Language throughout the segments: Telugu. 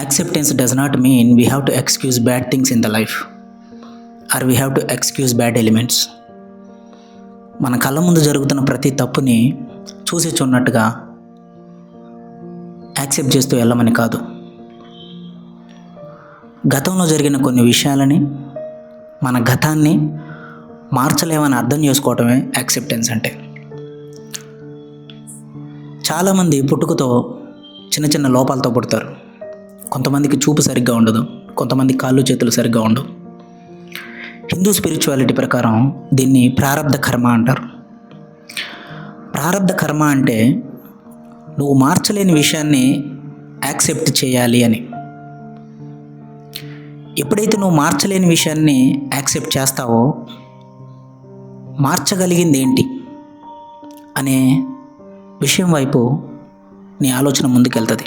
Acceptance does not mean we have to excuse bad things in the life or we have to excuse bad elements మన కళ్ళ ముందు జరుగుతున్న ప్రతి తప్పుని చూసి చూన్నట్టుగా యాక్సెప్ట్ చేస్తూ వెళ్ళమని కాదు. గతంలో జరిగిన కొన్ని విషయాలని మన గతాన్ని మార్చలేమని అర్థం చేసుకోవటమే యాక్సెప్టెన్స్ అంటే. చాలామంది పుట్టుకతో చిన్న చిన్న లోపాలతో పుడతారు. కొంతమందికి చూపు సరిగ్గా ఉండదు. కొంతమంది కాళ్ళు చేతులు సరిగ్గా ఉండవు. హిందూ స్పిరిచువాలిటీ ప్రకారం దీన్ని ప్రారంధ కర్మ అంటారు. ప్రారంధ కర్మ అంటే నువ్వు మార్చలేని విషయాన్ని యాక్సెప్ట్ చేయాలి అని. ఎప్పుడైతే నువ్వు మార్చలేని విషయాన్ని యాక్సెప్ట్ చేస్తావో మార్చగలిగింది ఏంటి అనే విషయం వైపు నీ ఆలోచన ముందుకెళ్తుంది.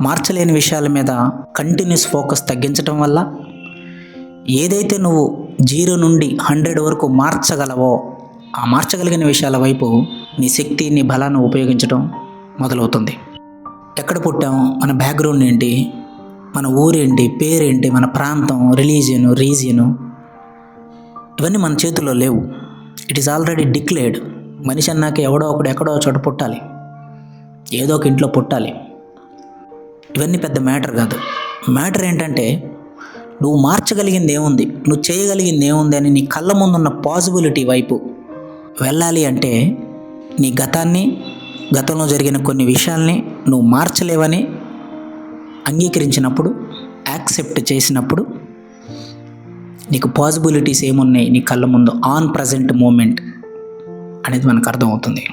మార్చలేని విషయాల మీద కంటిన్యూస్ ఫోకస్ తగ్గించడం వల్ల ఏదైతే నువ్వు జీరో నుండి హండ్రెడ్ వరకు మార్చగలవో ఆ మార్చగలిగిన విషయాల వైపు నీ శక్తి నీ బలాన్ని ఉపయోగించడం మొదలవుతుంది. ఎక్కడ పుట్టాం మన బ్యాక్గ్రౌండ్ ఏంటి మన ఊరేంటి పేరేంటి మన ప్రాంతం రిలీజియను రీజియను ఇవన్నీ మన చేతుల్లో లేవు. ఇట్ ఈస్ ఆల్రెడీ డిక్లేర్డ్ మనిషి అన్నాక ఎవడో ఒకడు ఎక్కడో చోట పుట్టాలి. ఏదో ఒక ఇంట్లో పుట్టాలి. ఇవన్నీ పెద్ద మ్యాటర్ కాదు. మ్యాటర్ ఏంటంటే నువ్వు మార్చగలిగింది ఏముంది నువ్వు చేయగలిగింది ఏముంది అని నీ కళ్ళ ముందున్న పాసిబిలిటీ వైపు వెళ్ళాలి అంటే నీ గతాన్ని గతంలో జరిగిన కొన్ని విషయాల్ని నువ్వు మార్చలేవని అంగీకరించినప్పుడు యాక్సెప్ట్ చేసినప్పుడు నీకు పాసిబిలిటీస్ ఏమున్నాయి నీ కళ్ళ ముందు? ఆన్ ప్రజెంట్ మూమెంట్ అనేది మనకు అర్థమవుతుంది.